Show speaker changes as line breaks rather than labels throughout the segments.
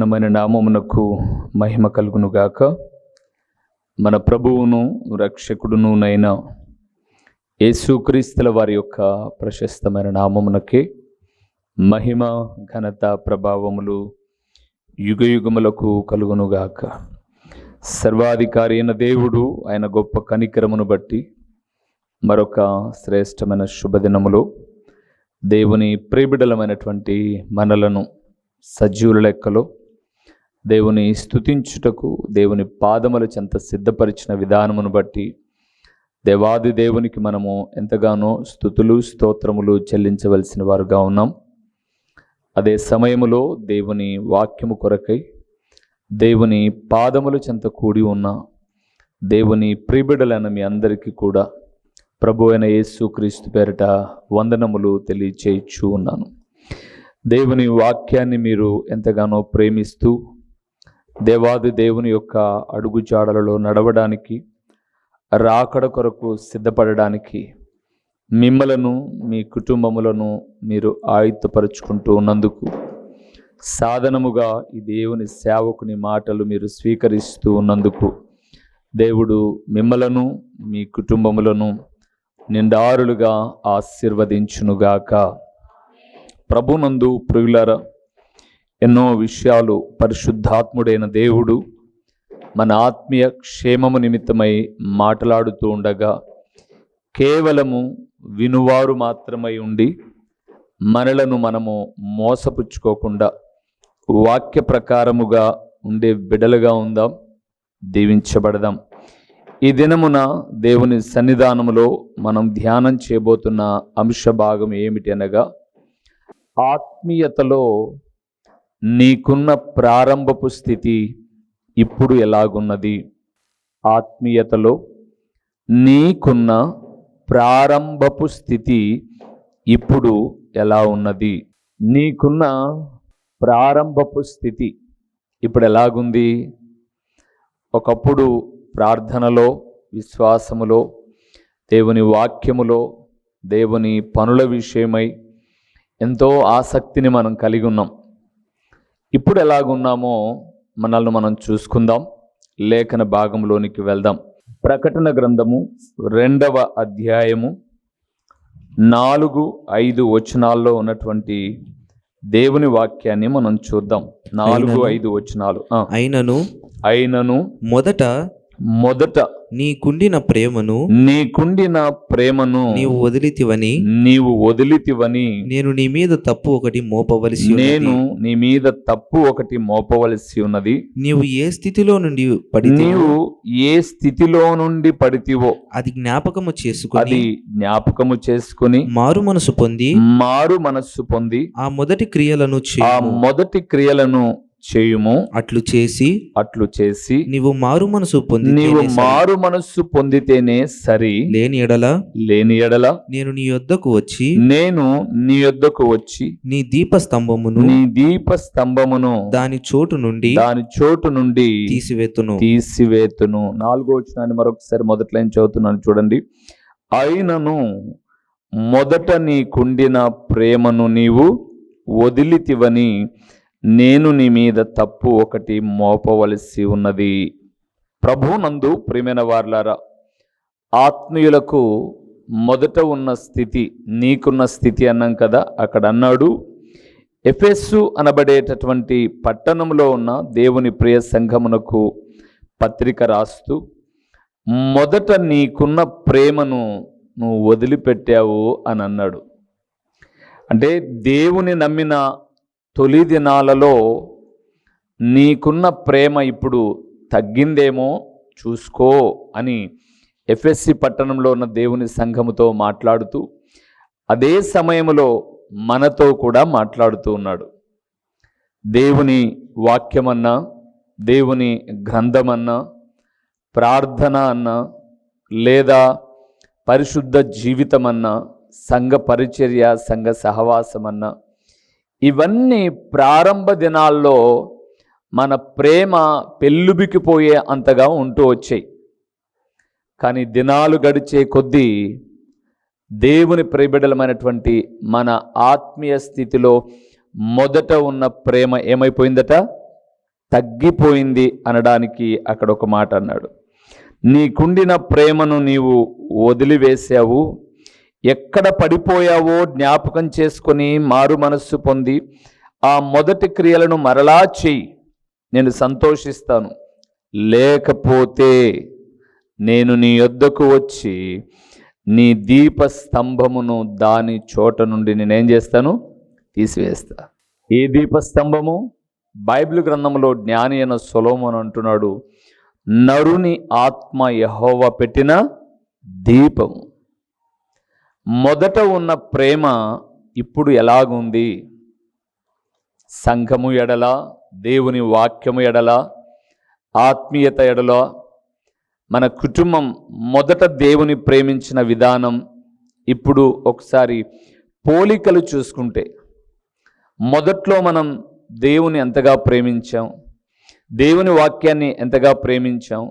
ఘనమైన నామమునకు మహిమ కలుగునుగాక. మన ప్రభువును రక్షకుడును నైన యేసుక్రీస్తుల వారి యొక్క ప్రశస్తమైన నామమునకే మహిమ ఘనత ప్రభావములు యుగయుగములకు కలుగునుగాక. సర్వాధికారి అయిన దేవుడు ఆయన గొప్ప కనికరమును బట్టి మరొక శ్రేష్టమైన శుభదినములో దేవుని ప్రేబిడలమైనటువంటి మనలను సజీవుల లెక్కలో దేవుని స్థుతించుటకు దేవుని పాదముల చెంత సిద్ధపరిచిన విధానమును బట్టి దేవాది దేవునికి మనము ఎంతగానో స్థుతులు స్తోత్రములు చెల్లించవలసిన వారుగా ఉన్నాం. అదే సమయములో దేవుని వాక్యము కొరకై దేవుని పాదముల చెంత కూడి ఉన్న దేవుని ప్రియబిడలైన మీ అందరికీ కూడా ప్రభు అయిన యేసు క్రీస్తు పేరిట వందనములు తెలియచేయచ్చు ఉన్నాను. దేవుని వాక్యాన్ని మీరు ఎంతగానో ప్రేమిస్తూ దేవాది దేవుని యొక్క అడుగుజాడలలో నడవడానికి రాకడ కొరకు సిద్ధపడడానికి మిమ్మలను మీ కుటుంబములను మీరు ఆయుత్తపరుచుకుంటూ ఉన్నందుకు సాధనముగా ఈ దేవుని సేవకుని మాటలు మీరు స్వీకరిస్తూ ఉన్నందుకు దేవుడు మిమ్మలను మీ కుటుంబములను నిండారులుగా ఆశీర్వదించునుగాక. ప్రభునందు ప్రియులరా ఎన్నో విషయాలు పరిశుద్ధాత్ముడైన దేవుడు మన ఆత్మీయ క్షేమము నిమిత్తమై మాట్లాడుతూ ఉండగా కేవలము వినువారు మాత్రమై ఉండి మనలను మనము మోసపుచ్చుకోకుండా వాక్య ప్రకారముగా ఉండే బిడలుగా ఉందాం దీవించబడదాం. ఈ దినమున దేవుని సన్నిధానములో మనం ధ్యానం చేయబోతున్న అంశ భాగం ఏమిటి అనగా ఆత్మీయతలో నీకున్న ప్రారంభపు స్థితి ఇప్పుడు ఎలాగున్నది? ఆత్మీయతలో నీకున్న ప్రారంభపు స్థితి ఇప్పుడు ఎలా ఉన్నది? నీకున్న ప్రారంభపు స్థితి ఇప్పుడు ఎలాగుంది? ఒకప్పుడు ప్రార్థనలో విశ్వాసములో దేవుని వాక్యములో దేవుని పనుల విషయమై ఎంతో ఆసక్తిని మనం కలిగి ఉన్నాం. ఇప్పుడు ఎలాగున్నామో మనల్ని మనం చూసుకుందాం. లేఖన భాగంలోనికి వెళ్దాం. ప్రకటన గ్రంథము రెండవ అధ్యాయము నాలుగు ఐదు వచనాల్లో ఉన్నటువంటి దేవుని వాక్యాన్ని మనం చూద్దాం. నాలుగు ఐదు వచనాలు.
అయినను
అయినను
మొదట
మొదట
నీకుండిన ప్రేమను
నీకుండిన ప్రేమను
నీవు వదిలితివని
నీవు వదిలితివని
నేను నీ మీద తప్పు ఒకటి మోపవలసి.
నేను నీ మీద తప్పు ఒకటి మోపవలసి ఉన్నది
నీవు ఏ స్థితిలో నుండి పడితే
నీవు ఏ స్థితిలో నుండి పడితివో
అది జ్ఞాపకము చేసుకుని
అది జ్ఞాపకము చేసుకుని
మారు మనసు పొంది
మారు మనస్సు పొంది
ఆ మొదటి క్రియలను
ఆ మొదటి క్రియలను చేయుము.
అట్లు చేసి
అట్లు చేసి
నీవు మారు మనసు పొంది
నీవు మారు మనస్సు పొందితేనే సరి.
లేని ఎడల
లేని ఎడల
నేను నీ యొద్దకు వచ్చి
నేను నీ యొద్దకు వచ్చి
నీ దీప స్తంభమును
నీ దీప స్తంభమును
దాని చోటు నుండి
దాని చోటు నుండి
తీసివేతును.
తీసివేతును. నాలుగో వచనాన్ని మరొకసారి మొదటి లైన్ చదువుతున్నాను చూడండి. అయినను మొదట నీకుండిన ప్రేమను నీవు వదిలితివని నేను నీ మీద తప్పు ఒకటి మోపవలసి ఉన్నది. ప్రభునందు ప్రియమైన వార్లారా ఆత్మీయులకు మొదట ఉన్న స్థితి నీకున్న స్థితి అన్నాం కదా అక్కడ అన్నాడు. ఎఫెస్సు అనబడేటటువంటి పట్టణంలో ఉన్న దేవుని ప్రియ సంఘమునకు పత్రిక రాస్తూ మొదట నీకున్న ప్రేమను నువ్వు వదిలిపెట్టావు అని అన్నాడు. అంటే దేవుని నమ్మిన తొలి దినాలలో నీకున్న ప్రేమ ఇప్పుడు తగ్గిందేమో చూసుకో అని ఎఫ్ఎస్సి పట్టణంలో ఉన్న దేవుని సంఘముతో మాట్లాడుతూ అదే సమయంలో మనతో కూడా మాట్లాడుతూ ఉన్నాడు. దేవుని వాక్యమన్నా దేవుని గ్రంథమన్నా ప్రార్థన అన్నా లేదా పరిశుద్ధ జీవితమన్నా సంఘ పరిచర్య సంఘ సహవాసమన్నా ఇవన్నీ ప్రారంభ దినాల్లో మన ప్రేమ పెళ్ళుబికిపోయే అంతగా ఉంటూ వచ్చాయి. కానీ దినాలు గడిచే కొద్దీ దేవుని ప్రబిడలమైనటువంటి మన ఆత్మీయ స్థితిలో మొదట ఉన్న ప్రేమ ఏమైపోయిందట? తగ్గిపోయింది అనడానికి అక్కడ ఒక మాట అన్నాడు. నీకుండిన ప్రేమను నీవు వదిలివేశావు ఎక్కడ పడిపోయావో జ్ఞాపకం చేసుకొని మారు మనస్సు పొంది ఆ మొదటి క్రియలను మరలా చెయ్యి. నేను సంతోషిస్తాను. లేకపోతే నేను నీ యొద్దకు వచ్చి నీ దీప స్తంభమును దాని చోట నుండి నేనేం చేస్తాను? తీసివేస్తా. ఏ దీపస్తంభము? బైబిల్ గ్రంథంలో జ్ఞాని అయిన సొలోమన్ అంటున్నాడు నరుని ఆత్మ యహోవ పెట్టిన దీపము. మొదట ఉన్న ప్రేమ ఇప్పుడు ఎలాగుంది? సంఘము ఎడల దేవుని వాక్యము ఎడల ఆత్మీయత ఎడల మన కుటుంబం మొదట దేవుని ప్రేమించిన విధానం ఇప్పుడు ఒకసారి పోలికలు చూసుకుంటే మొదట్లో మనం దేవుని ఎంతగా ప్రేమించాం దేవుని వాక్యాన్ని ఎంతగా ప్రేమించాం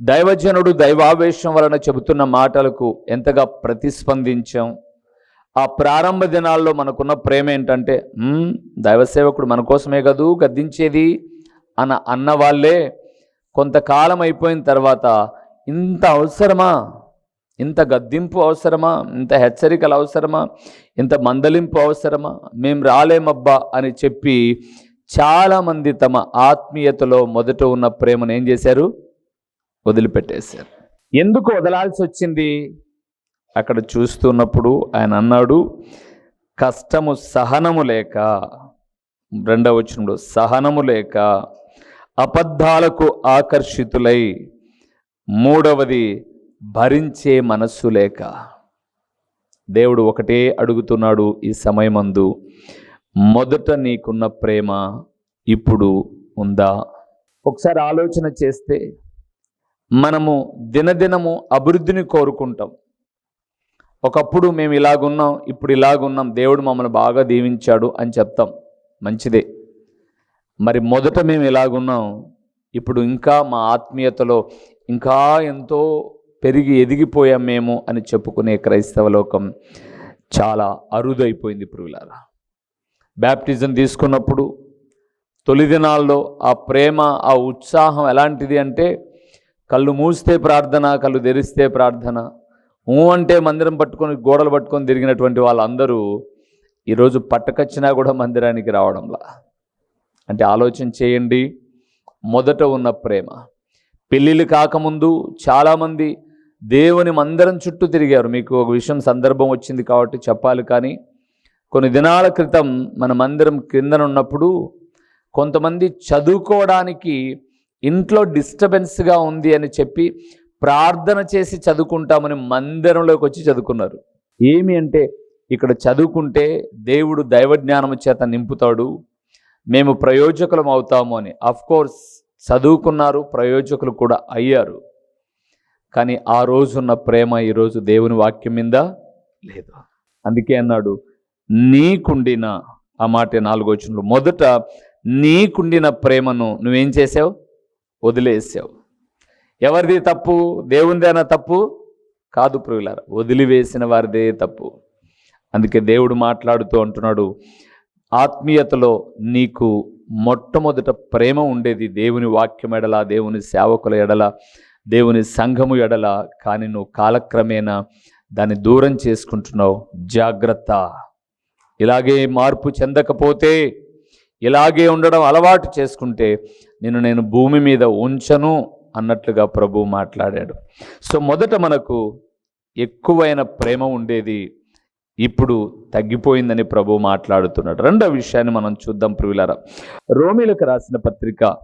దైవజనుడు దైవావేశం వలన చెబుతున్న మాటలకు ఎంతగా ప్రతిస్పందించాం. ఆ ప్రారంభ దినాల్లో మనకున్న ప్రేమ ఏంటంటే దైవసేవకుడు దైవ సేవకుడు మన కోసమే కదూ గద్దించేది? అన్న అన్న వాళ్ళే కొంతకాలం అయిపోయిన తర్వాత ఇంత అవసరమా? ఇంత గద్దింపు అవసరమా? ఇంత హెచ్చరికలు అవసరమా? ఇంత మందలింపు అవసరమా? మేము రాలేమబ్బా? అని చెప్పి చాలామంది తమ ఆత్మీయతలో మొదట ఉన్న ప్రేమను ఏం చేశారు? వదిలిపెట్టేశారు. ఎందుకు వదలాల్సి వచ్చింది? అక్కడ చూస్తున్నప్పుడు ఆయన అన్నాడు కష్టము సహనము లేక రెండవ వచనంలో సహనము లేక అబద్ధాలకు ఆకర్షితులై మూడవది భరించే మనస్సు లేక. దేవుడు ఒకటే అడుగుతున్నాడు ఈ సమయమందు మొదట నీకున్న ప్రేమ ఇప్పుడు ఉందా? ఒకసారి ఆలోచన చేస్తే మనము దినదినము అభివృద్ధిని కోరుకుంటాం. ఒకప్పుడు మేము ఇలాగున్నాం ఇప్పుడు ఇలాగున్నాం దేవుడు మమ్మల్ని బాగా దీవించాడు అని చెప్తాం. మంచిదే. మరి మొదట మేము ఇలాగున్నాం ఇప్పుడు ఇంకా మా ఆత్మీయతలో ఇంకా ఎంతో పెరిగి ఎదిగిపోయాం మేము అని చెప్పుకునే క్రైస్తవ లోకం చాలా అరుదైపోయింది ఇప్పుడు ఇలా బ్యాప్టిజం తీసుకున్నప్పుడు తొలి దినాల్లో ఆ ప్రేమ ఆ ఉత్సాహం ఎలాంటిది అంటే కళ్ళు మూస్తే ప్రార్థన కళ్ళు తెరిస్తే ప్రార్థన. ఊ అంటే మందిరం పట్టుకొని గోడలు పట్టుకొని తిరిగినటువంటి వాళ్ళందరూ ఈరోజు పట్టకచ్చినా కూడా మందిరానికి రావడంలా. అంటే ఆలోచన చేయండి. మొదట ఉన్న ప్రేమ. పెళ్ళిళ్ళు కాకముందు చాలామంది దేవుని మందిరం చుట్టూ తిరిగారు. మీకు ఒక విషయం సందర్భం వచ్చింది కాబట్టి చెప్పాలి కానీ కొన్ని దినాల క్రితం మన మందిరం క్రిందన ఉన్నప్పుడు కొంతమంది చదువుకోవడానికి ఇంట్లో డిస్టర్బెన్స్గా ఉంది అని చెప్పి ప్రార్థన చేసి చదువుకుంటామని మందిరంలోకి వచ్చి చదువుకున్నారు. ఏమి అంటే ఇక్కడ చదువుకుంటే దేవుడు దైవజ్ఞానము చేత నింపుతాడు మేము ప్రయోజకులం అవుతాము అని. కోర్స్ చదువుకున్నారు ప్రయోజకులు కూడా అయ్యారు. కానీ ఆ రోజున్న ప్రేమ ఈరోజు దేవుని వాక్యం మీద లేదు. అందుకే అన్నాడు నీకుండిన ఆ మాట నాలుగో వచనంలో మొదట నీకుండిన ప్రేమను నువ్వేం చేసావు? వదిలేసావు. ఎవరిది తప్పు? దేవునిదేనా తప్పు? కాదు ప్రియులారా వదిలివేసిన వారిదే తప్పు. అందుకే దేవుడు మాట్లాడుతూ అంటున్నాడు ఆత్మీయతలో నీకు మొట్టమొదట ప్రేమ ఉండేది దేవుని వాక్యం ఎడల దేవుని సేవకుల ఎడల దేవుని సంఘము ఎడల కానీ నువ్వు కాలక్రమేణా దాన్ని దూరం చేసుకుంటున్నావు. జాగ్రత్త. ఇలాగే మార్పు చెందకపోతే ఇలాగే ఉండడం అలవాటు చేసుకుంటే నిన్ను నేను భూమి మీద ఉంచను అన్నట్లుగా ప్రభు మాట్లాడాడు. సో మొదట మనకు ఎక్కువైన ప్రేమ ఉండేది ఇప్పుడు తగ్గిపోయిందని ప్రభు మాట్లాడుతున్నాడు. రెండో విషయాన్ని మనం చూద్దాం ప్రియులారా. రోమిలకు రాసిన పత్రిక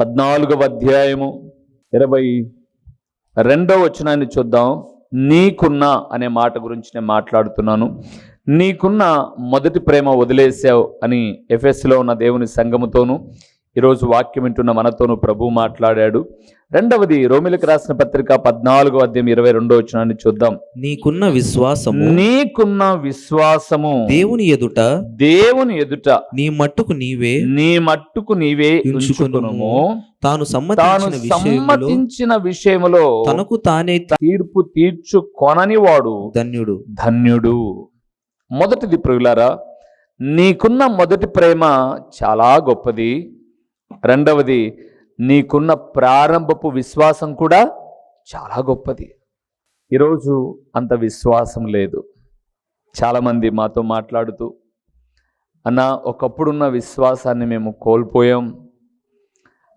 పద్నాలుగవ అధ్యాయము ఇరవై రెండవ వచనాన్ని చూద్దాం. నీకున్న అనే మాట గురించి నేను మాట్లాడుతున్నాను. నీకున్న మొదటి ప్రేమ వదిలేసావు అని ఎఫ్ఎస్లో ఉన్న దేవుని సంఘముతోనూ ఈరోజు వాక్యం వింటున్న మనతోనూ ప్రభు మాట్లాడాడు. రెండవది రోమిలకు రాసిన పత్రిక పద్నాలుగో అధ్యాయం ఇరవై రెండో వచనాన్ని చూద్దాం.
నీకున్న విశ్వాసము
నీకున్న విశ్వాసము
దేవుని ఎదుట
దేవుని ఎదుట
నీ మట్టుకు నీవే
నీ మట్టుకు నీవే
తాను
తాను
సమ్మతించిన విషయములో తనకు తానే
తీర్పు తీర్చు కొనని వాడు
ధన్యుడు.
ధన్యుడు. మొదటిది ప్రియులారా నీకున్న మొదటి ప్రేమ చాలా గొప్పది. రెండవది నీకున్న ప్రారంభపు విశ్వాసం కూడా చాలా గొప్పది. ఈరోజు అంత విశ్వాసం లేదు. చాలామంది మాతో మాట్లాడుతూ అన్న ఒకప్పుడున్న విశ్వాసాన్ని మేము కోల్పోయాం.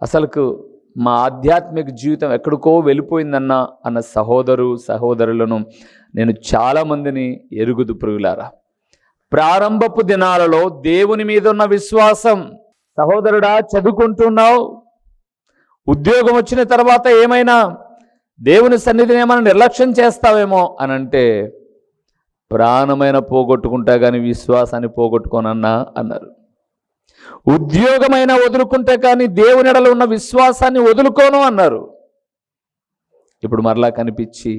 అసలుకు మా ఆధ్యాత్మిక జీవితం ఎక్కడికో వెళ్ళిపోయిందన్న అన్న సహోదరు సహోదరులను నేను చాలామందిని ఎరుగుదు పురుగులారా ప్రారంభపు దినాలలో దేవుని మీద ఉన్న విశ్వాసం సహోదరుడా చదువుకుంటున్నావు. ఉద్యోగం వచ్చిన తర్వాత ఏమైనా దేవుని సన్నిధిని ఏమైనా నిర్లక్ష్యం చేస్తావేమో అని అంటే ప్రాణమైన పోగొట్టుకుంటా కానీ విశ్వాసాన్ని పోగొట్టుకోనన్నా అన్నారు. ఉద్యోగమైనా వదులుకుంటే కానీ దేవుని ఎడలో ఉన్న విశ్వాసాన్ని వదులుకోను అన్నారు. ఇప్పుడు మరలా కనిపించి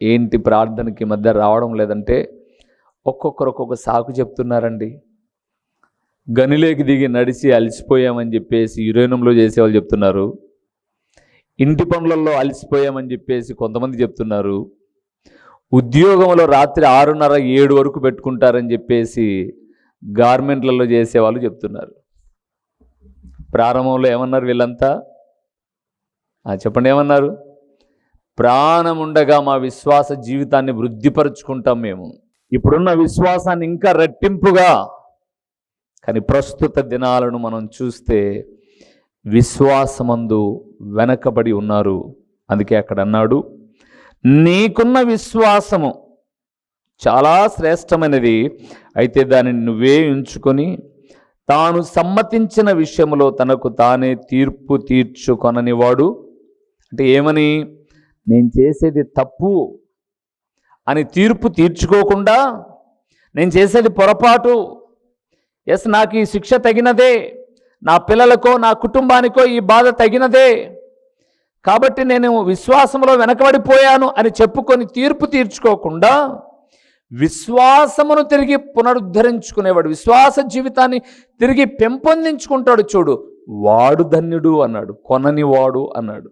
ఏంటి ప్రార్థనకి మధ్య రావడం లేదంటే ఒక్కొక్కరు ఒక్కొక్క సాకు చెప్తున్నారండి. గనిలోకి దిగి నడిచి అలసిపోయామని చెప్పేసి యురేనంలో చేసేవాళ్ళు చెప్తున్నారు. ఇంటి పనులలో అలసిపోయామని చెప్పేసి కొంతమంది చెప్తున్నారు. ఉద్యోగంలో రాత్రి ఆరున్నర ఏడు వరకు పెట్టుకుంటారని చెప్పేసి గార్మెంట్లలో చేసేవాళ్ళు చెప్తున్నారు. ప్రారంభంలో ఏమన్నారు వీళ్ళంతా? ఆ, చెప్పండి ఏమన్నారు? ప్రాణం ఉండగా మా విశ్వాస జీవితాన్ని వృద్ధిపరుచుకుంటాం మేము. ఇప్పుడున్న విశ్వాసాన్ని ఇంకా రెట్టింపుగా కానీ ప్రస్తుత దినాలను మనం చూస్తే విశ్వాసమందు వెనకబడి ఉన్నారు. అందుకే అక్కడ అన్నాడు నీకున్న విశ్వాసము చాలా శ్రేష్టమైనది. అయితే దానిని నువ్వే ఉంచుకొని తాను సమ్మతించిన విషయంలో తనకు తానే తీర్పు తీర్చుకొననివాడు. అంటే ఏమని? నేను చేసేది తప్పు అని తీర్పు తీర్చుకోకుండా నేను చేసేది పొరపాటు ఎస్ నాకు ఈ శిక్ష తగినదే. నా పిల్లలకో నా కుటుంబానికో ఈ బాధ తగినదే. కాబట్టి నేను విశ్వాసంలో వెనకబడిపోయాను అని చెప్పుకొని తీర్పు తీర్చుకోకుండా విశ్వాసమును తిరిగి పునరుద్ధరించుకునేవాడు. విశ్వాస జీవితాన్ని తిరిగి పెంపొందించుకుంటాడు చూడు. వాడు ధన్యుడు అన్నాడు కొనని వాడు అన్నాడు.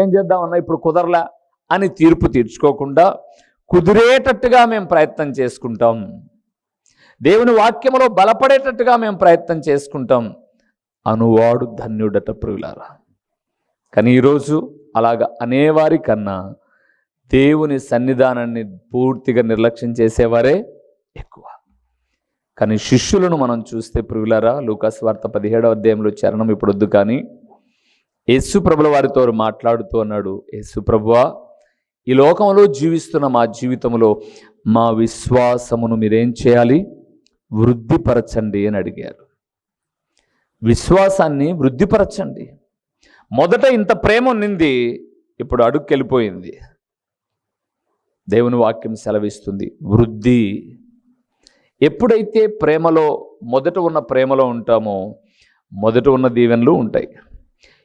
ఏం చేద్దామన్నా ఇప్పుడు కుదరలా అని తీర్పు తీర్చుకోకుండా కుదిరేటట్టుగా మేము ప్రయత్నం చేసుకుంటాం. దేవుని వాక్యములో బలపడేటట్టుగా మేము ప్రయత్నం చేసుకుంటాం. అనువాడు ధన్యుడట ప్రియులారా. కానీ ఈరోజు అలాగ అనేవారి కన్నా దేవుని సన్నిధానాన్ని పూర్తిగా నిర్లక్ష్యం చేసేవారే ఎక్కువ. కానీ శిష్యులను మనం చూస్తే ప్రియులారా లూకాస్ వార్త పదిహేడవ అధ్యాయంలో చరణం ఇప్పుడు వద్దు కానీ యేసు ప్రభుల వారితో మాట్లాడుతూ అన్నాడు యేసు ప్రభువా ఈ లోకంలో జీవిస్తున్న మా జీవితంలో మా విశ్వాసమును మీరేం చేయాలి? వృద్ధిపరచండి అని అడిగారు. విశ్వాసాన్ని వృద్ధిపరచండి. మొదట ఇంత ప్రేమ ఉన్నింది ఇప్పుడు అడుక్కెళ్ళిపోయింది. దేవుని వాక్యం సెలవిస్తుంది వృద్ధి. ఎప్పుడైతే ప్రేమలో మొదట ఉన్న ప్రేమలో ఉంటామో మొదట ఉన్న దీవెనలు ఉంటాయి.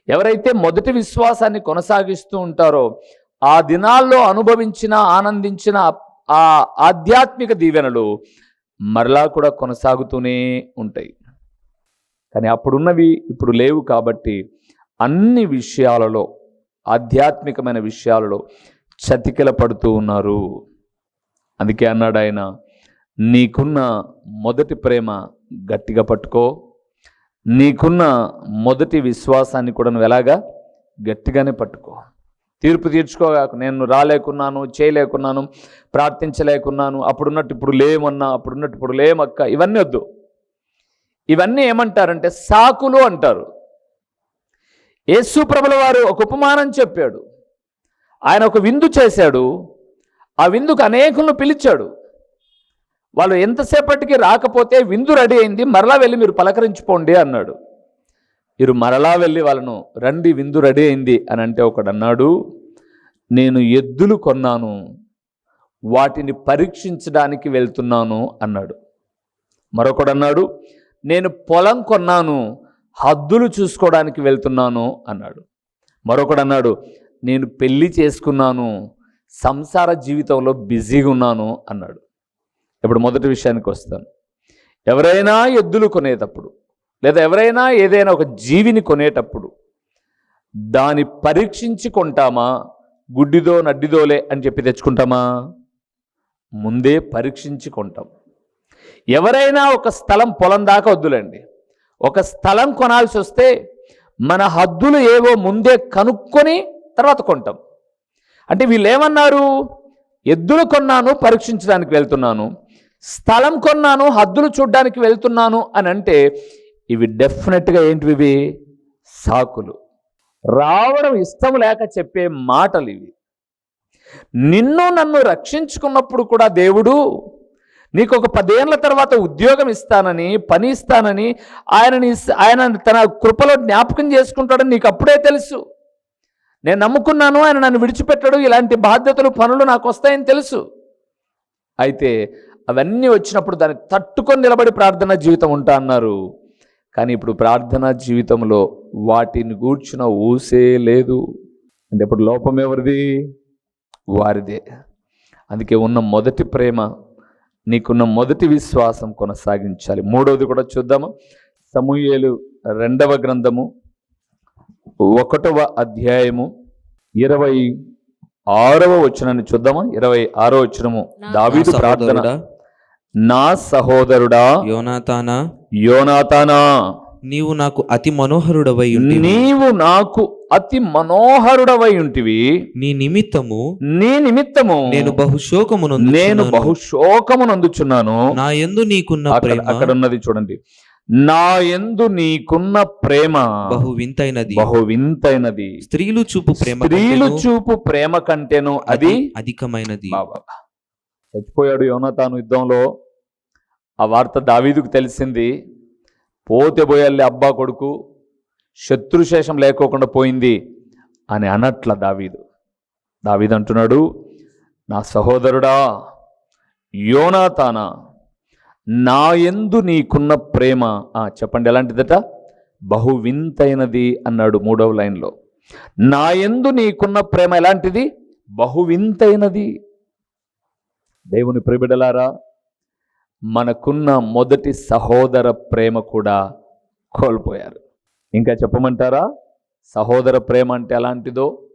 ఎవరైతే మొదటి విశ్వాసాన్ని కొనసాగిస్తూ ఉంటారో ఆ దినాల్లో అనుభవించిన ఆనందించిన ఆ ఆధ్యాత్మిక దీవెనలు మరలా కూడా కొనసాగుతూనే ఉంటాయి. కానీ అప్పుడున్నవి ఇప్పుడు లేవు కాబట్టి అన్ని విషయాలలో ఆధ్యాత్మికమైన విషయాలలో చతికిల పడుతూ ఉన్నారు. అందుకే అన్నాడు ఆయన నీకున్న మొదటి ప్రేమ గట్టిగా పట్టుకో. నీకున్న మొదటి విశ్వాసాన్ని కూడా నువ్వు ఎలాగా? గట్టిగానే పట్టుకో. తీర్పు తీర్చుకోగాక నేను రాలేకున్నాను చేయలేకున్నాను ప్రార్థించలేకున్నాను అప్పుడున్నట్టు ఇప్పుడు లేమన్నా అప్పుడున్నట్టు ఇప్పుడు లేమక్క ఇవన్నీ వద్దు. ఇవన్నీ ఏమంటారంటే సాకులు అంటారు. యేసు ప్రభుల వారు ఒక ఉపమానం చెప్పాడు. ఆయన ఒక విందు చేశాడు. ఆ విందుకు అనేకులను పిలిచాడు. వాళ్ళు ఎంతసేపటికి రాకపోతే విందు రెడీ అయింది మరలా వెళ్ళి మీరు పలకరించుకోండి అన్నాడు. మీరు మరలా వెళ్ళి వాళ్ళను రండి విందు రెడీ అయింది అని అంటే ఒకడు అన్నాడు నేను ఎద్దులు కొన్నాను వాటిని పరీక్షించడానికి వెళ్తున్నాను అన్నాడు. మరొకడు అన్నాడు నేను పొలం కొన్నాను హద్దులు చూసుకోవడానికి వెళ్తున్నాను అన్నాడు. మరొకడు అన్నాడు నేను పెళ్ళి చేసుకున్నాను సంసార జీవితంలో బిజీగా ఉన్నాను అన్నాడు. ఇప్పుడు మొదటి విషయానికి వస్తాను. ఎవరైనా ఎద్దులు కొనేటప్పుడు లేదా ఎవరైనా ఏదైనా ఒక జీవిని కొనేటప్పుడు దాన్ని పరీక్షించి కొంటామా గుడ్డిదో నడ్డిదోలే అని చెప్పి తెచ్చుకుంటామా? ముందే పరీక్షించి కొంటాం ఎవరైనా ఒక స్థలం పొలం దాకా వద్దులండి. ఒక స్థలం కొనాల్సి వస్తే మన హద్దులు ఏవో ముందే కనుక్కొని తర్వాత కొంటాం. అంటే వీళ్ళు ఏమన్నారు ఎద్దులు కొన్నాను పరీక్షించడానికి వెళ్తున్నాను. స్థలం కొన్నాను హద్దులు చూడ్డానికి వెళ్తున్నాను అని అంటే ఇవి డెఫినెట్గా ఏంటివి ఇవి? సాకులు. రావడం ఇష్టం లేక చెప్పే మాటలు ఇవి. నిన్ను నన్ను రక్షించుకున్నప్పుడు కూడా దేవుడు నీకు ఒక పదేళ్ళ తర్వాత ఉద్యోగం ఇస్తానని పని ఇస్తానని ఆయనని ఆయన తన కృపలో జ్ఞాపకం చేసుకుంటాడని నీకు అప్పుడే తెలుసు. నేను నమ్ముకున్నాను ఆయన నన్ను విడిచిపెట్టడు ఇలాంటి బాధ్యతలు పనులు నాకు వస్తాయని తెలుసు. అయితే అవన్నీ వచ్చినప్పుడు దాన్ని తట్టుకొని నిలబడి ప్రార్థన జీవితం ఉంటా అన్నారు. కానీ ఇప్పుడు ప్రార్థనా జీవితంలో వాటిని గూర్చిన ఊసే లేదు. అంటే ఇప్పుడు లోపం ఎవరిది? వారిదే. అందుకే ఉన్న మొదటి ప్రేమ నీకున్న మొదటి విశ్వాసం కొనసాగించాలి. మూడవది కూడా చూద్దాము? సమూయేలు రెండవ గ్రంథము ఒకటవ అధ్యాయము ఇరవై ఆరవ వచనాన్ని చూద్దామా? ఇరవై ఆరో వచనము. దావీదు ప్రార్థన. నా సహోదరుడా
యోనాతానా
యోనాతానా
నీవు నాకు అతి మనోహరుడవై
నీవు నాకు అతి మనోహరుడవై ఉంటివి.
నీ నిమిత్తము
నీ నిమిత్తము
నేను బహు శోకమును
నేను బహు శోకమునందుచున్నాను
నా యందు నీకున్న
అక్కడ
ప్రేమ
అక్కడ ఉన్నది చూడండి. నా యందు నీకున్న ప్రేమ
బహు వింతైనది
బహు వింతైనది
స్త్రీలు చూపు ప్రేమ
స్త్రీలు చూపు ప్రేమ కంటేను. అది
అధికమైనది.
బాబా. చచ్చిపోయాడు యోనతాను యుద్ధంలో. ఆ వార్త దావీదుకు తెలిసింది. పోతే పోయాలి అబ్బా కొడుకు శత్రుశేషం లేకోకుండా పోయింది అని అనట్ల దావీదు. దావీదు అంటున్నాడు నా సహోదరుడా యోనాతానా నా ఎందు నీకున్న ప్రేమ చెప్పండి ఎలాంటిదట? బహు వింతైనది అన్నాడు మూడవ లైన్లో. నా ఎందు నీకున్న ప్రేమ ఎలాంటిది? బహు వింతైనది దేవుని ప్రిబిడలారా మనకున్న మొదటి సహోదర ప్రేమ కూడా కోల్పోయారు. ఇంకా చెప్పమంటారా? సహోదర ప్రేమ అంటే ఎలాంటిదో?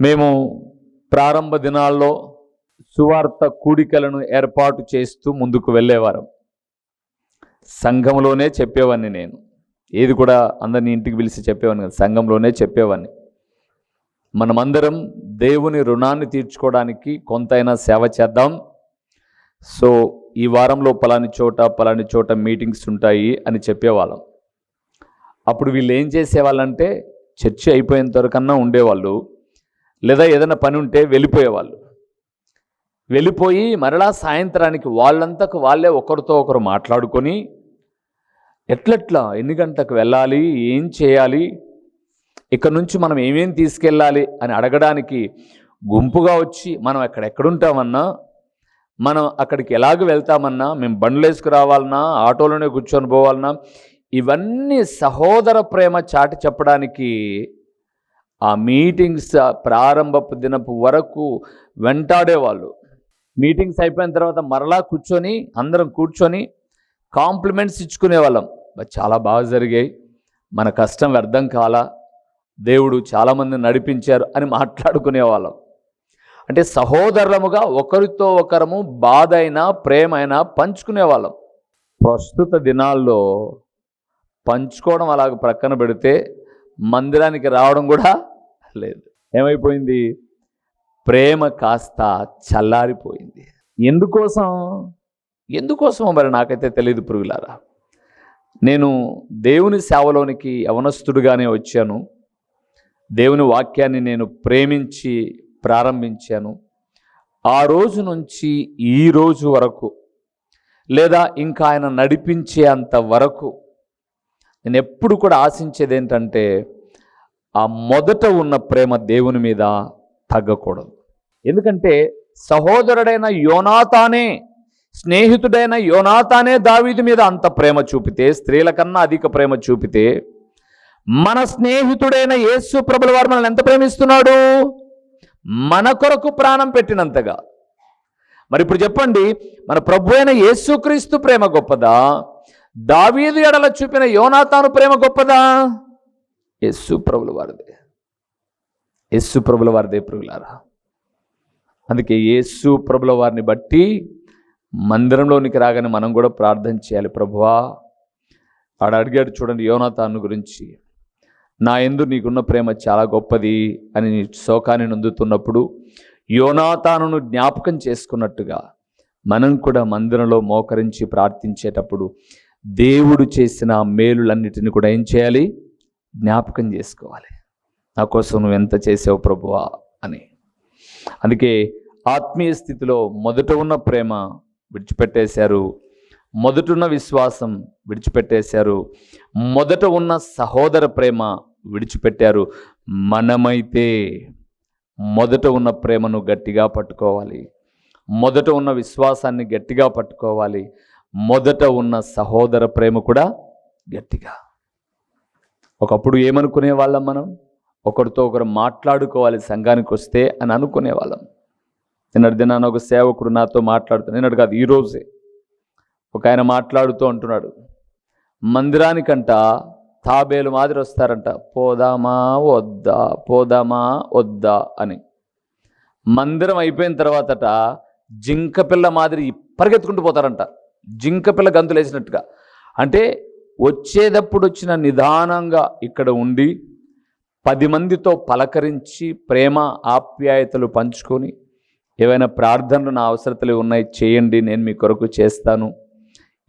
మేము ప్రారంభ దినాల్లో సువార్త కూడికలను ఏర్పాటు చేస్తూ ముందుకు వెళ్ళేవారం. సంఘంలోనే చెప్పేవాడిని నేను. ఏది కూడా అందరినీ ఇంటికి పిలిచి చెప్పేవాడిని కదా సంఘంలోనే చెప్పేవాడిని మనమందరం దేవుని రుణాన్ని తీర్చుకోవడానికి కొంతైనా సేవ చేద్దాం. సో ఈ వారంలో పలాని చోట పలాని చోట మీటింగ్స్ ఉంటాయి అని చెప్పేవాళ్ళం. అప్పుడు వీళ్ళు ఏం చేసేవాళ్ళంటే చర్చి అయిపోయేంత వరకన్నా ఉండేవాళ్ళు. లేదా ఏదైనా పని ఉంటే వెళ్ళిపోయేవాళ్ళు. వెళ్ళిపోయి మరలా సాయంత్రానికి వాళ్ళంతకు వాళ్ళే ఒకరితో ఒకరు మాట్లాడుకొని ఎట్లెట్లా ఎన్ని గంటలకు వెళ్ళాలి ఏం చేయాలి ఇక్కడ నుంచి మనం ఏమేమి తీసుకెళ్ళాలి అని అడగడానికి గుంపుగా వచ్చి మనం అక్కడ ఎక్కడుంటామన్నా మనం అక్కడికి ఎలాగ వెళ్తామన్నా మేము బండ్లు వేసుకురావాలన్నా ఆటోలోనే కూర్చొని పోవాలన్నా ఇవన్నీ సహోదర ప్రేమ చాటి చెప్పడానికి ఆ మీటింగ్స్ ప్రారంభపు దినపు వరకు వెంటాడేవాళ్ళు. మీటింగ్స్ అయిపోయిన తర్వాత మరలా కూర్చొని అందరం కూర్చొని కాంప్లిమెంట్స్ ఇచ్చుకునేవాళ్ళం. వాళ్ళం చాలా బాగా జరిగాయి. మన కష్టం వ్యర్థం కాలా. దేవుడు చాలామంది నడిపించారు అని మాట్లాడుకునేవాళ్ళం. అంటే సహోదరులముగా ఒకరితో ఒకరము బాధ అయినా ప్రేమ అయినా పంచుకునేవాళ్ళం. ప్రస్తుత దినాల్లో పంచుకోవడం అలాగ ప్రక్కన పెడితే మందిరానికి రావడం కూడా లేదు. ఏమైపోయింది? ప్రేమ కాస్త చల్లారిపోయింది. ఎందుకోసం? ఎందుకోసమో మరి నాకైతే తెలియదు పురుగులారా. నేను దేవుని సేవలోనికి యవనస్తుడుగానే వచ్చాను. దేవుని వాక్యాన్ని నేను ప్రేమించి ప్రారంభించాను. ఆ రోజు నుంచి ఈ రోజు వరకు లేదా ఇంకా ఆయన నడిపించే అంత వరకు నేను ఎప్పుడు కూడా ఆశించేది ఏంటంటే ఆ మొదట ఉన్న ప్రేమ దేవుని మీద తగ్గకూడదు. ఎందుకంటే సహోదరుడైన యోనాతానే స్నేహితుడైన యోనాతానే దావీది మీద అంత ప్రేమ చూపితే స్త్రీల కన్నా అధిక ప్రేమ చూపితే మన స్నేహితుడైన యేసు ప్రభుల వారు మనల్ని ఎంత ప్రేమిస్తున్నాడు? మన కొరకు ప్రాణం పెట్టినంతగా. మరి ఇప్పుడు చెప్పండి మన ప్రభు అయిన యేసుక్రీస్తు ప్రేమ గొప్పదా? దావీదు ఎడల చూపిన యోనాతాను ప్రేమ గొప్పదా? యస్సు ప్రభుల వారిదే. యస్సు ప్రభుల వారిదే ప్రభులారా అందుకే యేసు ప్రభుల వారిని బట్టి మందిరంలోనికి రాగానే మనం కూడా ప్రార్థన చేయాలి. ప్రభువా ఆడ అడిగాడు చూడండి యోనాతాను గురించి. నా ఎందు నీకున్న ప్రేమ చాలా గొప్పది అని శోకాన్ని నొందుతున్నప్పుడు యోనాతానును జ్ఞాపకం చేసుకున్నట్టుగా మనం కూడా మందిరంలో మోకరించి ప్రార్థించేటప్పుడు దేవుడు చేసిన మేలులన్నిటిని కూడా ఏం చేయాలి? జ్ఞాపకం చేసుకోవాలి. నా కోసం నువ్వు ఎంత చేసావు ప్రభువా అని. అందుకే ఆత్మీయ స్థితిలో మొదట ఉన్న ప్రేమ విడిచిపెట్టేశారు. మొదటున్న విశ్వాసం విడిచిపెట్టేశారు. మొదట ఉన్న సహోదర ప్రేమ విడిచిపెట్టారు. మనమైతే మొదట ఉన్న ప్రేమను గట్టిగా పట్టుకోవాలి. మొదట ఉన్న విశ్వాసాన్ని గట్టిగా పట్టుకోవాలి. మొదట ఉన్న సహోదర ప్రేమ కూడా గట్టిగా. ఒకప్పుడు ఏమనుకునే వాళ్ళం మనం? ఒకరితో ఒకరు మాట్లాడుకోవాలి సంఘానికి వస్తే అని అనుకునే వాళ్ళం. నిన్నటి దినాన ఒక సేవకుడు నాతో మాట్లాడుతూ నిన్నటి కాదు ఈరోజే ఒక ఆయన మాట్లాడుతూ అంటున్నాడు మందిరానికంట తాబేలు మాదిరి వస్తారంట. పోదామా వద్దా పోదామా వద్దా అని. మందిరం అయిపోయిన తర్వాతట జింక పిల్ల మాదిరి పరిగెత్తుకుంటూ పోతారంట. జింక పిల్ల గంతులు వేసినట్టుగా. అంటే వచ్చేటప్పుడు వచ్చిన నిదానంగా ఇక్కడ ఉండి పది మందితో పలకరించి ప్రేమ ఆప్యాయతలు పంచుకొని ఏవైనా ప్రార్థనలు నా అవసరతలు ఉన్నాయి చేయండి నేను మీ కొరకు చేస్తాను.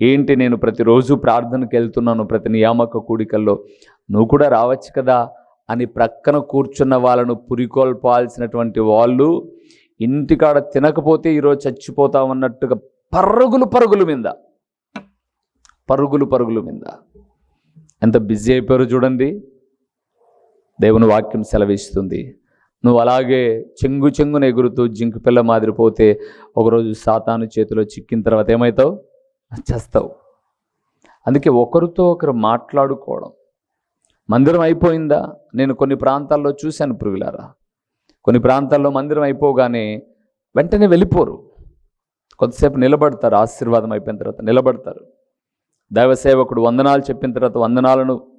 ఏంటి నేను ప్రతిరోజు ప్రార్థనకు వెళ్తున్నాను ప్రతి నియామక కూడికల్లో? నువ్వు కూడా రావచ్చు కదా? అని ప్రక్కన కూర్చున్న వాళ్ళను పురికొల్పాల్సినటువంటి వాళ్ళు ఇంటికాడ తినకపోతే ఈరోజు చచ్చిపోతామన్నట్టుగా పరుగులు పరుగులు మీద. పరుగులు పరుగులు మీద. ఎంత బిజీ అయిపోయారో చూడండి. దేవుని వాక్యం సెలవిస్తుంది. నువ్వు అలాగే చెంగు చెంగున ఎగురుతూ జింకు పిల్ల మాదిరిపోతే ఒకరోజు సాతాను చేతిలో చిక్కిన తర్వాత ఏమవుతావు చేస్తావు. అందుకే ఒకరితో ఒకరు మాట్లాడుకోవడం. మందిరం అయిపోయిందా? నేను కొన్ని ప్రాంతాల్లో చూశాను పురుగులారా కొన్ని ప్రాంతాల్లో మందిరం అయిపోగానే వెంటనే వెళ్ళిపోరు. కొద్దిసేపు నిలబడతారు ఆశీర్వాదం అయిపోయిన తర్వాత నిలబడతారు. దైవ సేవకుడు వందనాలు చెప్పిన తర్వాత వందనాలను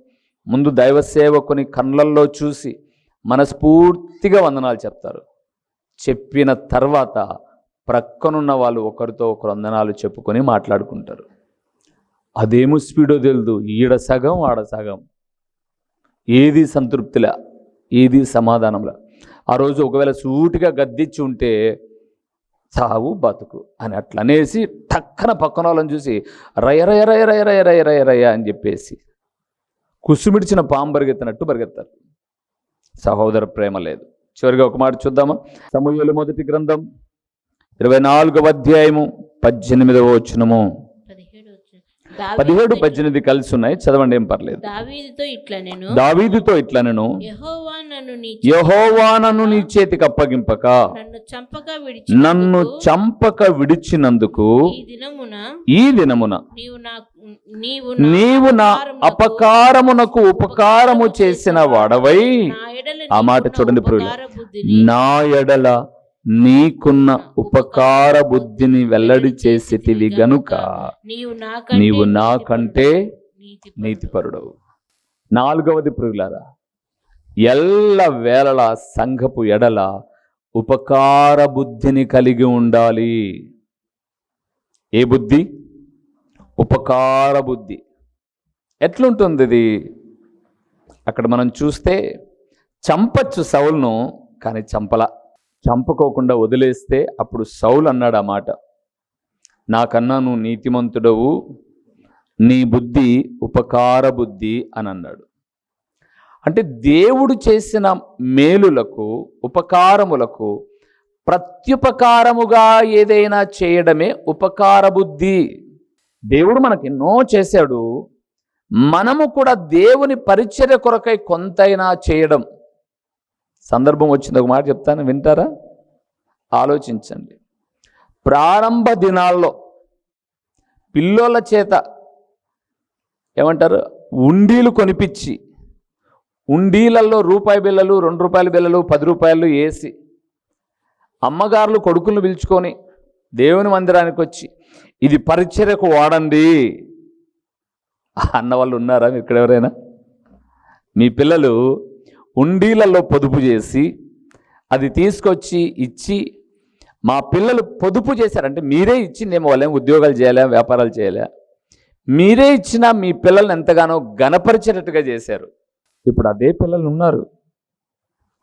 ముందు దైవ సేవకుని కళ్ళల్లో చూసి మనస్ఫూర్తిగా వందనాలు చెప్తారు. చెప్పిన తర్వాత ప్రక్కనున్న వాళ్ళు ఒకరితో ఒకరు వందనాలు చెప్పుకొని మాట్లాడుకుంటారు. అదేమో స్పీడో తెలియదు ఈడ సగం ఆడ సగం. ఏది సంతృప్తిలా? ఏది సమాధానంలా? ఆ రోజు ఒకవేళ సూటిగా గద్దిచ్చి ఉంటే చావు బతుకు అని అట్లా అనేసి టక్కన పక్కన వాళ్ళని చూసి రయ రయ రయ రయ రయ రయ రయ రయ అని చెప్పేసి కుసుమిడిచిన పాము పరిగెత్తినట్టు పరిగెత్తారు. సహోదర ప్రేమ లేదు. చివరిగా ఒక మాట చూద్దామా? సమూహలు మొదటి గ్రంథం. ఇరవై నాలుగవ అధ్యాయము పద్దెనిమిదవ వచనము.
పదిహేడు
పద్దెనిమిది కలిసి ఉన్నాయి చదవండి ఏం పర్లేదు.
దావీదుతో ఇట్లా నేను
దావీదుతో ఇట్లా నేను
యెహోవా నన్ను నీ
చేతికి అప్పగింపక.
నన్ను
చంపక విడిచినందుకు
ఈ దినమున నీవు నా
అపకారమునకు ఉపకారము చేసిన వాడవై. ఆ మాట చూడండి
బుద్ధిని
నా ఎడల నీకున్న ఉపకార బుద్ధిని వెల్లడి చేసేటివి గనుక
నీవు నాకంటే
నీతిపరుడవు. నాలుగవది ప్రియులారా ఎల్ల వేళల సంఘపు ఎడల ఉపకార బుద్ధిని కలిగి ఉండాలి. ఏ బుద్ధి? ఉపకార బుద్ధి. ఎట్లుంటుంది ఇది? అక్కడ మనం చూస్తే చంపచ్చు సౌలును కానీ చంపల. చంపుకోకుండా వదిలేస్తే అప్పుడు సౌలు అన్నాడు ఆ మాట. నాకన్నా నువ్వు నీతిమంతుడవు నీ బుద్ధి ఉపకార బుద్ధి అని అన్నాడు. అంటే దేవుడు చేసిన మేలులకు ఉపకారములకు ప్రత్యుపకారముగా ఏదైనా చేయడమే ఉపకార బుద్ధి. దేవుడు మనకి ఎన్నో చేశాడు. మనము కూడా దేవుని పరిచర్య కొరకై కొంతైనా చేయడం. సందర్భం వచ్చింది ఒక మాట చెప్తాను వింటారా? ఆలోచించండి. ప్రారంభ దినాల్లో పిల్లోల చేత ఏమంటారు? ఉండీలు కొనిపించి ఉండీలలో రూపాయి బిళ్ళలు రెండు రూపాయల బిళ్ళలు పది రూపాయలు వేసి అమ్మగారులు కొడుకులను పిలుచుకొని దేవుని మందిరానికి వచ్చి ఇది పరిచర్యకు వాడండి. అన్న వాళ్ళు ఉన్నారా? ఇక్కడ ఎవరైనా? మీ పిల్లలు ఉండీలలో పొదుపు చేసి అది తీసుకొచ్చి ఇచ్చి మా పిల్లలు పొదుపు చేశారంటే మీరే ఇచ్చిందేమో వాళ్ళేం ఉద్యోగాలు చేయలేం వ్యాపారాలు చేయలే. మీరే ఇచ్చిన మీ పిల్లల్ని ఎంతగానో గణపరిచేటట్టుగా చేశారు. ఇప్పుడు అదే పిల్లలు ఉన్నారు.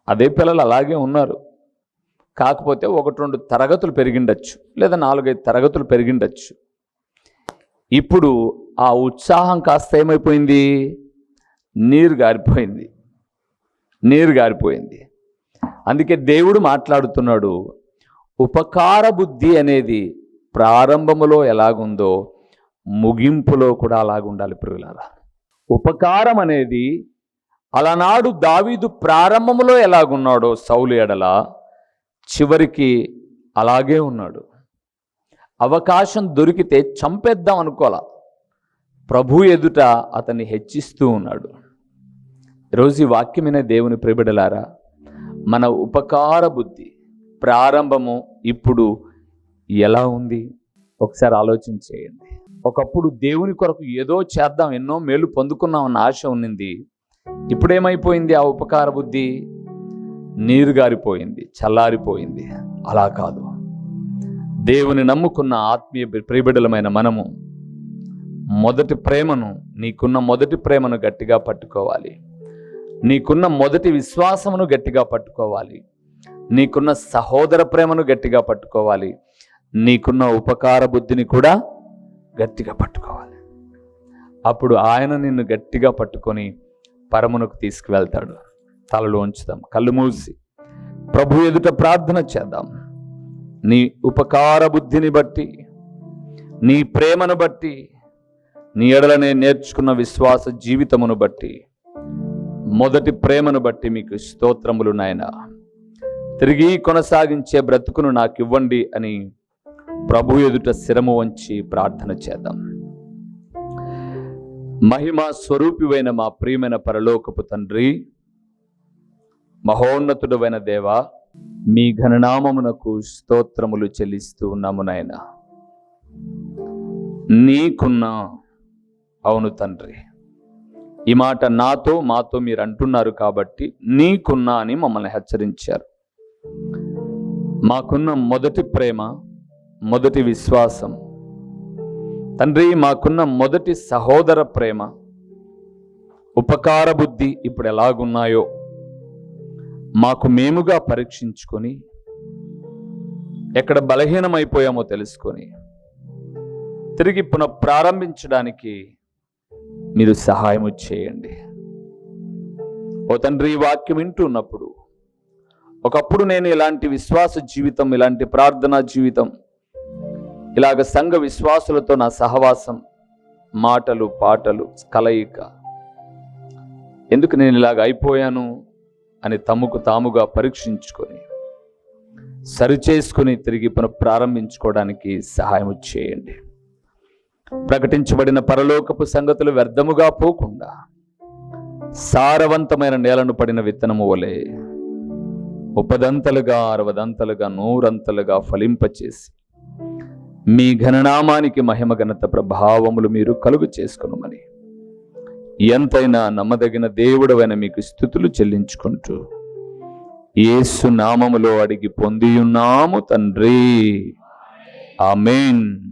అదే పిల్లలు అలాగే ఉన్నారు. కాకపోతే ఒకటి రెండు తరగతులు పెరిగిండొచ్చు. లేదా నాలుగైదు తరగతులు పెరిగిండొచ్చు. ఇప్పుడు ఆ ఉత్సాహం కాస్త ఏమైపోయింది? నీరు గారిపోయింది. నీరు గారిపోయింది. అందుకే దేవుడు మాట్లాడుతున్నాడు ఉపకార బుద్ధి అనేది ప్రారంభములో ఎలాగుందో ముగింపులో కూడా అలాగుండాలి ప్రియులారా. ఉపకారం అనేది అలనాడు దావీదు ప్రారంభములో ఎలాగున్నాడో సౌలు ఎడల చివరికి అలాగే ఉన్నాడు. అవకాశం దొరికితే చంపేద్దాం అనుకోలా. ప్రభు ఎదుట అతన్ని హెచ్చిస్తూ ఉన్నాడు. ఈరోజు ఈ వాక్యమైన దేవుని ప్రిబిడలారా మన ఉపకార బుద్ధి ప్రారంభము ఇప్పుడు ఎలా ఉంది? ఒకసారి ఆలోచన చేయండి. ఒకప్పుడు దేవుని కొరకు ఏదో చేద్దాం ఎన్నో మేలు పొందుకున్నాం అన్న ఆశ ఉన్నింది. ఇప్పుడేమైపోయింది ఆ ఉపకార బుద్ధి? నీరు గారిపోయింది చల్లారిపోయింది. అలా కాదు. దేవుని నమ్ముకున్న ఆత్మీయ ప్రియబిడలమైన మనము మొదటి ప్రేమను నీకున్న మొదటి ప్రేమను గట్టిగా పట్టుకోవాలి. నీకున్న మొదటి విశ్వాసమును గట్టిగా పట్టుకోవాలి. నీకున్న సహోదర ప్రేమను గట్టిగా పట్టుకోవాలి. నీకున్న ఉపకార బుద్ధిని కూడా గట్టిగా పట్టుకోవాలి. అప్పుడు ఆయన నిన్ను గట్టిగా పట్టుకొని పరమునకు తీసుకువెళ్తాడు. తలలో ఉంచుదాం కళ్ళు మూసి. ప్రభు ఎదుట ప్రార్థన చేద్దాం. నీ ఉపకార బుద్ధిని బట్టి నీ ప్రేమను బట్టి నీ ఎడలనే నేర్చుకున్న విశ్వాస జీవితమును బట్టి మొదటి ప్రేమను బట్టి మీకు స్తోత్రములు నాయన. తిరిగి కొనసాగించే బ్రతుకును నాకు ఇవ్వండి అని ప్రభు ఎదుట శిరము వంచి ప్రార్థన చేద్దాం. మహిమ స్వరూపివైన మా ప్రియమైన పరలోకపు తండ్రి మహోన్నతుడమైన దేవ మీ ఘననామమునకు స్తోత్రములు చెల్లిస్తూ ఉన్నాము నాయన. నీకున్న అవును తండ్రి. ఈ మాట నాతో మాతో మీరు అంటున్నారు కాబట్టి నీకున్నా అని మమ్మల్ని హెచ్చరించారు. మాకున్న మొదటి ప్రేమ మొదటి విశ్వాసం. తండ్రి మాకున్న మొదటి సహోదర ప్రేమ. ఉపకార బుద్ధి ఇప్పుడు ఎలాగున్నాయో మాకు మేముగా పరీక్షించుకొని ఎక్కడ బలహీనమైపోయామో తెలుసుకొని తిరిగి పునః ప్రారంభించడానికి మీరు సహాయము చేయండి. ఓ తండ్రి వాక్యం వింటున్నప్పుడు ఒకప్పుడు నేను ఇలాంటి విశ్వాస జీవితం ఇలాంటి ప్రార్థనా జీవితం ఇలాగ సంఘ విశ్వాసులతో నా సహవాసం మాటలు పాటలు కలయిక ఎందుకు నేను ఇలాగ అయిపోయాను అని తమకు తాముగా పరీక్షించుకొని సరిచేసుకుని తిరిగి పునః ప్రారంభించుకోవడానికి సహాయం చేయండి. ప్రకటించబడిన పరలోకపు సంగతులు వ్యర్థముగా పోకుండా సారవంతమైన నేలను పడిన విత్తనము వలె ముప్పదంతలుగా అరవదంతలుగా నూరంతలుగా ఫలింపచేసి మీ ఘననామానికి మహిమ ఘనత ప్రభావములు మీరు కలుగు చేసుకునమని. ఎంతైనా నమ్మదగిన దేవుడవైన మీకు స్థుతులు చెల్లించుకుంటూ ఏసు నామములో అడిగి పొందియున్నాము తండ్రి. ఆమెన్.